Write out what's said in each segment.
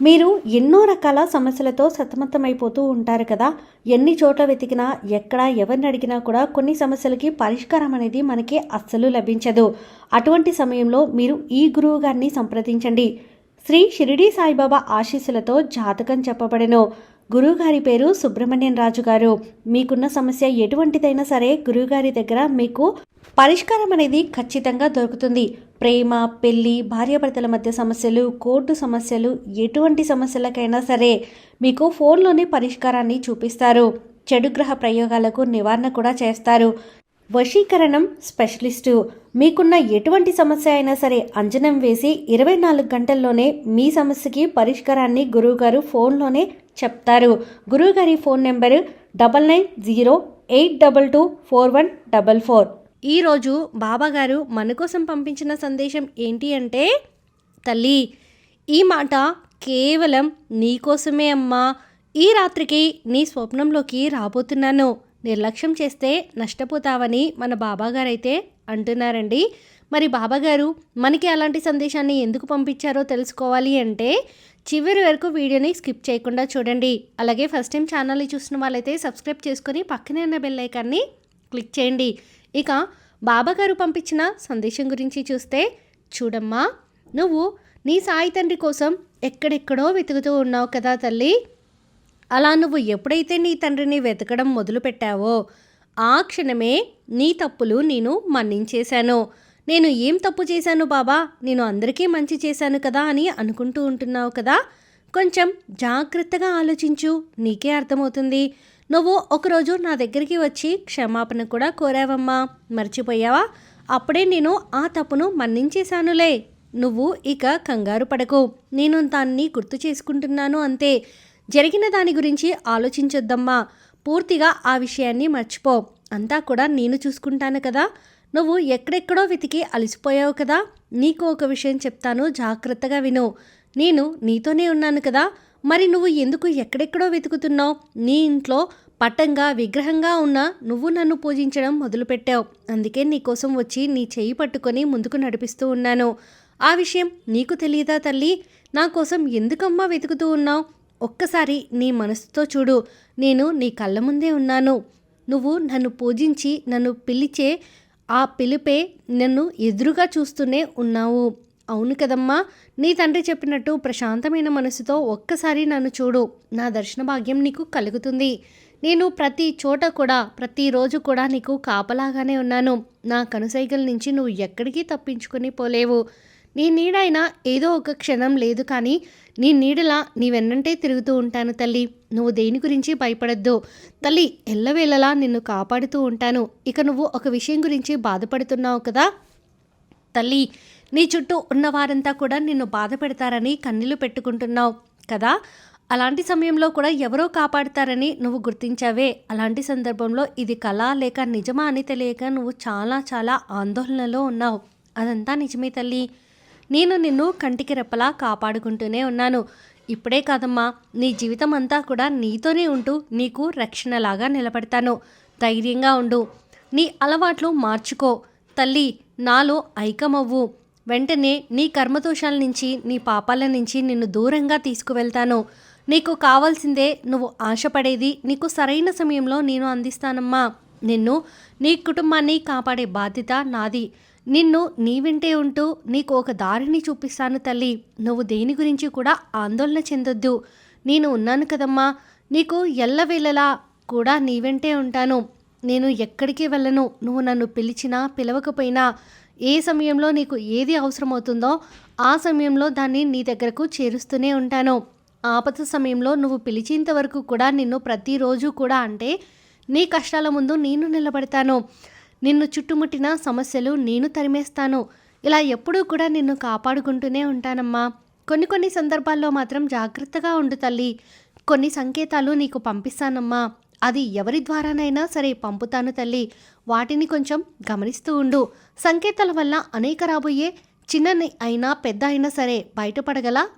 మీరు ఎన్నో రకాల సమస్యలతో సతమతమైపోతూ ఉంటారు కదా. ఎన్ని చోట్ల వెతికినా ఎక్కడ ఎవరిని అడిగినా కూడా కొన్ని సమస్యలకి పరిష్కారం అనేది మనకి అస్సలు లభించదు. అటువంటి సమయంలో మీరు ఈ గురువు గారిని సంప్రదించండి. శ్రీ షిరిడి సాయిబాబా ఆశీస్సులతో జాతకం చెప్పబడెను. గురువుగారి పేరు సుబ్రహ్మణ్యం రాజు గారు. మీకున్న సమస్య ఎటువంటిదైనా సరే గురువుగారి దగ్గర మీకు పరిష్కారం అనేది ఖచ్చితంగా దొరుకుతుంది. ప్రేమ పెళ్ళి భార్యాభర్తల మధ్య సమస్యలు కోర్టు సమస్యలు ఎటువంటి సమస్యలకైనా సరే మీకు ఫోన్లోనే పరిష్కారాన్ని చూపిస్తారు. చెడు గ్రహ ప్రయోగాలకు నివారణ కూడా చేస్తారు. వశీకరణం స్పెషలిస్టు. మీకున్న ఎటువంటి సమస్య అయినా సరే అంజనం వేసి ఇరవై నాలుగు గంటల్లోనే మీ సమస్యకి పరిష్కారాన్ని గురువుగారు ఫోన్లోనే చెప్తారు. గురువుగారి phone number double nine zero eight double two four one double four. ఈరోజు బాబాగారు మన కోసం పంపించిన సందేశం ఏంటి అంటే తల్లి ఈ మాట కేవలం నీకోసమే అమ్మా. ఈ రాత్రికి నీ స్వప్నంలోకి రాబోతున్నాను. నిర్లక్ష్యం చేస్తే నష్టపోతావని మన బాబాగారైతే అంటున్నారండి. మరి బాబాగారు మనకి అలాంటి సందేశాన్ని ఎందుకు పంపించారో తెలుసుకోవాలి అంటే చివరి వరకు వీడియోని స్కిప్ చేయకుండా చూడండి. అలాగే ఫస్ట్ టైం ఛానల్ని చూసిన వాళ్ళైతే సబ్స్క్రైబ్ చేసుకొని పక్కనే ఉన్న బెల్ ఐకాన్ని క్లిక్ చేయండి. ఇక బాబాగారు పంపించిన సందేశం గురించి చూస్తే చూడమ్మా నువ్వు నీ సాయి తండ్రి కోసం ఎక్కడెక్కడో వెతుకుతూ ఉన్నావు కదా తల్లి. అలా నువ్వు ఎప్పుడైతే నీ తండ్రిని వెతకడం మొదలుపెట్టావో ఆ క్షణమే నీ తప్పులు నేను మన్నించేశాను. నేను ఏం తప్పు చేశాను బాబా? నేను అందరికీ మంచి చేశాను కదా అని అనుకుంటూ ఉంటున్నావు కదా? కొంచెం జాగ్రత్తగా ఆలోచించు నీకే అర్థమవుతుంది. నువ్వు ఒకరోజు నా దగ్గరికి వచ్చి క్షమాపణ కూడా కోరావమ్మా. మర్చిపోయావా? అప్పుడే నేను ఆ తప్పును మన్నించేశానులే. నువ్వు ఇక కంగారు పడకు. నేను దాన్ని గుర్తు చేసుకుంటున్నాను అంతే. జరిగిన దాని గురించి ఆలోచించొద్దమ్మా. పూర్తిగా ఆ విషయాన్ని మర్చిపో. అంతా కూడా నేను చూసుకుంటాను కదా. నువ్వు ఎక్కడెక్కడో వెతికి అలసిపోయావు కదా. నీకు ఒక విషయం చెప్తాను. జాగ్రత్తగా విను. నేను నీతోనే ఉన్నాను కదా. మరి నువ్వు ఎందుకు ఎక్కడెక్కడో వెతుకుతున్నావు? నీ ఇంట్లో పట్టంగా విగ్రహంగా ఉన్న నువ్వు నన్ను పూజించడం మొదలుపెట్టావు. అందుకే నీకోసం వచ్చి నీ చేయి పట్టుకొని ముందుకు నడిపిస్తూ ఉన్నాను. ఆ విషయం నీకు తెలియదా తల్లి? నా కోసం ఎందుకమ్మా వెతుకుతూ ఉన్నావు? ఒక్కసారి నీ మనసుతో చూడు. నేను నీ కళ్ళ ముందే ఉన్నాను. నువ్వు నన్ను పూజించి నన్ను పిలిచే ఆ పిలిపే నన్ను ఎదురుగా చూస్తూనే ఉన్నావు. అవును కదమ్మా. నీ తండ్రి చెప్పినట్టు ప్రశాంతమైన మనసుతో ఒక్కసారి నన్ను చూడు. నా దర్శన భాగ్యం నీకు కలుగుతుంది. నేను ప్రతి చోట కూడా ప్రతిరోజు కూడా నీకు కాపలాగానే ఉన్నాను. నా కనుసైగల నుంచి నువ్వు ఎక్కడికి తప్పించుకొని పోలేవు. నీ నీడైనా ఏదో ఒక క్షణం లేదు కానీ నీ నీడలా నీ వెన్నంటే తిరుగుతూ ఉంటాను తల్లి. నువ్వు దేని గురించి భయపడద్దు. తల్లి ఎల్లవేళలా నిన్ను కాపాడుతూ ఉంటాను. ఇక నువ్వు ఒక విషయం గురించి బాధపడుతున్నావు కదా? తల్లి నీ చుట్టూ ఉన్నవారంతా కూడా నిన్ను బాధ పెడతారని కన్నీళ్ళు పెట్టుకుంటున్నావు కదా? అలాంటి సమయంలో కూడా ఎవరో కాపాడతారని నువ్వు గుర్తించావే. అలాంటి సందర్భంలో ఇది కళ లేక నిజమా అని తెలియక నువ్వు చాలా చాలా ఆందోళనలో ఉన్నావు. అదంతా నిజమే తల్లి. నేను నిన్ను కంటికి రెప్పలా కాపాడుకుంటూనే ఉన్నాను. ఇప్పుడే కాదమ్మా నీ జీవితం అంతా కూడా నీతోనే ఉంటూ నీకు రక్షణలాగా నిలబడతాను. ధైర్యంగా ఉండు. నీ అలవాట్లు మార్చుకో. తల్లి నాలో ఐకమవ్వు. వెంటనే నీ కర్మదోషాల నుంచి నీ పాపాల నుంచి నిన్ను దూరంగా తీసుకువెళ్తాను. నీకు కావాల్సిందే నువ్వు ఆశపడేది నీకు సరైన సమయంలో నేను అందిస్తానమ్మా. నిన్ను నీ కుటుంబాన్ని కాపాడే బాధ్యత నాది. నిన్ను నీ వింటే ఉంటూ నీకు ఒక దారిని చూపిస్తాను తల్లి. నువ్వు దేని గురించి కూడా ఆందోళన చెందొద్దు. నేను ఉన్నాను కదమ్మా. నీకు ఎల్లవేళలా కూడా నీ వెంటే ఉంటాను. నేను ఎక్కడికి వెళ్ళను. నువ్వు నన్ను పిలిచినా పిలవకపోయినా ఏ సమయంలో నీకు ఏది అవసరమవుతుందో ఆ సమయంలో దాన్ని నీ దగ్గరకు చేరుస్తూనే ఉంటాను. ఆపద సమయంలో నువ్వు పిలిచేంత వరకు కూడా నిన్ను ప్రతిరోజు కూడా అంటే నీ కష్టాల ముందు నేను నిలబడతాను. నిన్ను చుట్టుముట్టిన సమస్యలు నేను తరిమేస్తాను. ఇలా ఎప్పుడూ కూడా నిన్ను కాపాడుకుంటూనే ఉంటానమ్మా. కొన్ని కొన్ని సందర్భాల్లో మాత్రం జాగ్రత్తగా ఉండు తల్లి. కొన్ని సంకేతాలు నీకు పంపిస్తానమ్మా. అది ఎవరి ద్వారానైనా సరే పంపుతాను తల్లి. వాటిని కొంచెం గమనిస్తూ ఉండు. సంకేతాల వల్ల అనేక రాబోయే చిన్న అయినా పెద్ద అయినా సరే బయటపడగల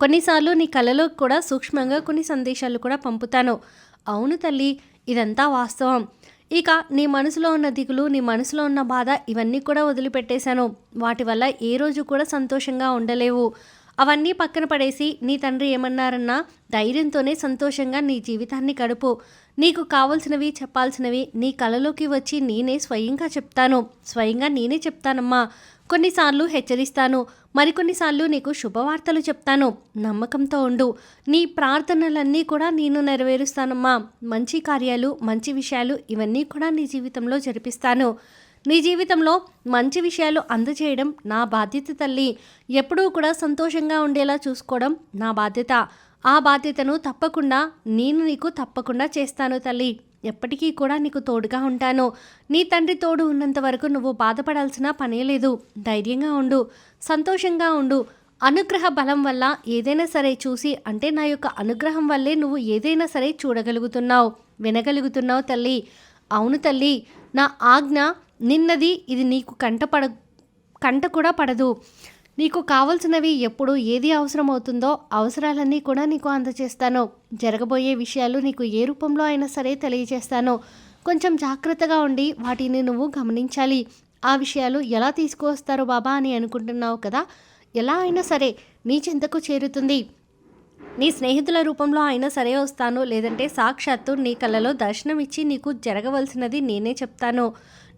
కొన్నిసార్లు నీ కలలో కూడా సూక్ష్మంగా కొన్ని సందేశాలు కూడా పంపుతాను. అవును తల్లి ఇదంతా వాస్తవం. ఇక నీ మనసులో ఉన్న దిగులు నీ మనసులో ఉన్న బాధ ఇవన్నీ కూడా వదిలిపెట్టేశాను. వాటి వల్ల ఏ రోజు కూడా సంతోషంగా ఉండలేవు. అవన్నీ పక్కన పడేసి నీ తండ్రి ఏమన్నారన్నా ధైర్యంతోనే సంతోషంగా నీ జీవితాన్ని గడుపు. నీకు కావలసినవి చెప్పాల్సినవి నీ కలలోకి వచ్చి నేనే స్వయంగా చెప్తాను. స్వయంగా నేనే చెప్తానమ్మా. కొన్నిసార్లు హెచ్చరిస్తాను. మరికొన్నిసార్లు నీకు శుభవార్తలు చెప్తాను. నమ్మకంతో ఉండు. నీ ప్రార్థనలన్నీ కూడా నేను నెరవేరుస్తానమ్మా. మంచి కార్యాలు మంచి విషయాలు ఇవన్నీ కూడా నీ జీవితంలో జరిపిస్తాను. నీ జీవితంలో మంచి విషయాలు అందజేయడం నా బాధ్యత తల్లి. ఎప్పుడూ కూడా సంతోషంగా ఉండేలా చూసుకోవడం నా బాధ్యత. ఆ బాధ్యతను తప్పకుండా నేను నీకు తప్పకుండా చేస్తాను తల్లి. ఎప్పటికీ కూడా నీకు తోడుగా ఉంటాను. నీ తండ్రి తోడు ఉన్నంత వరకు నువ్వు బాధపడాల్సిన పనే లేదు. ధైర్యంగా ఉండు. సంతోషంగా ఉండు. అనుగ్రహ బలం వల్ల ఏదైనా సరే చూసి అంటే నా యొక్క అనుగ్రహం వల్లే నువ్వు ఏదైనా సరే చూడగలుగుతున్నావు. వినగలుగుతున్నావు తల్లి. అవును తల్లి. నా ఆజ్ఞ నిన్నది ఇది నీకు కంట పడ కంట కూడా పడదు. నీకు కావలసినవి ఎప్పుడు ఏది అవసరమవుతుందో అవసరాలన్నీ కూడా నీకు అందజేస్తాను జరగబోయే విషయాలు నీకు ఏ రూపంలో అయినా సరే తెలియజేస్తాను కొంచెం జాగ్రత్తగా ఉండి వాటిని నువ్వు గమనించాలి. ఆ విషయాలు ఎలా తీసుకువస్తారు బాబా అని అనుకుంటున్నావు కదా? ఎలా అయినా సరే నీ చింతకు చేరుతుంది. నీ స్నేహితుల రూపంలో అయినా సరే వస్తాను. లేదంటే సాక్షాత్తు నీ కళ్ళలో దర్శనం ఇచ్చి నీకు జరగవలసినది నేనే చెప్తాను.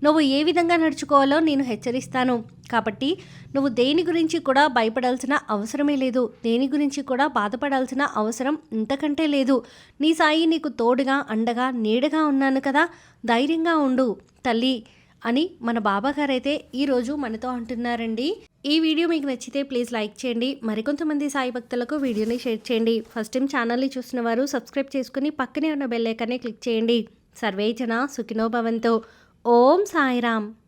నువ్వు ఏ విధంగా నడుచుకోవాలో నేను హెచ్చరిస్తాను. కాబట్టి నువ్వు దేని గురించి కూడా భయపడాల్సిన అవసరమే లేదు. దేని గురించి కూడా బాధపడాల్సిన అవసరం ఇంతకంటే లేదు. నీ సాయి నీకు తోడుగా అండగా నీడగా ఉన్నాను కదా. ధైర్యంగా ఉండు తల్లి అని మన బాబాగారు అయితే ఈరోజు మనతో అంటున్నారండి. ఈ వీడియో మీకు నచ్చితే ప్లీజ్ లైక్ చేయండి. మరికొంతమంది సాయి భక్తులకు వీడియోని షేర్ చేయండి. ఫస్ట్ టైం ఛానల్ని చూసిన వారు సబ్స్క్రైబ్ చేసుకుని పక్కనే ఉన్న బెల్ ఐకాన్ని క్లిక్ చేయండి. సర్వేజన సుఖినోభవంతో ఓం సాయిరామ్.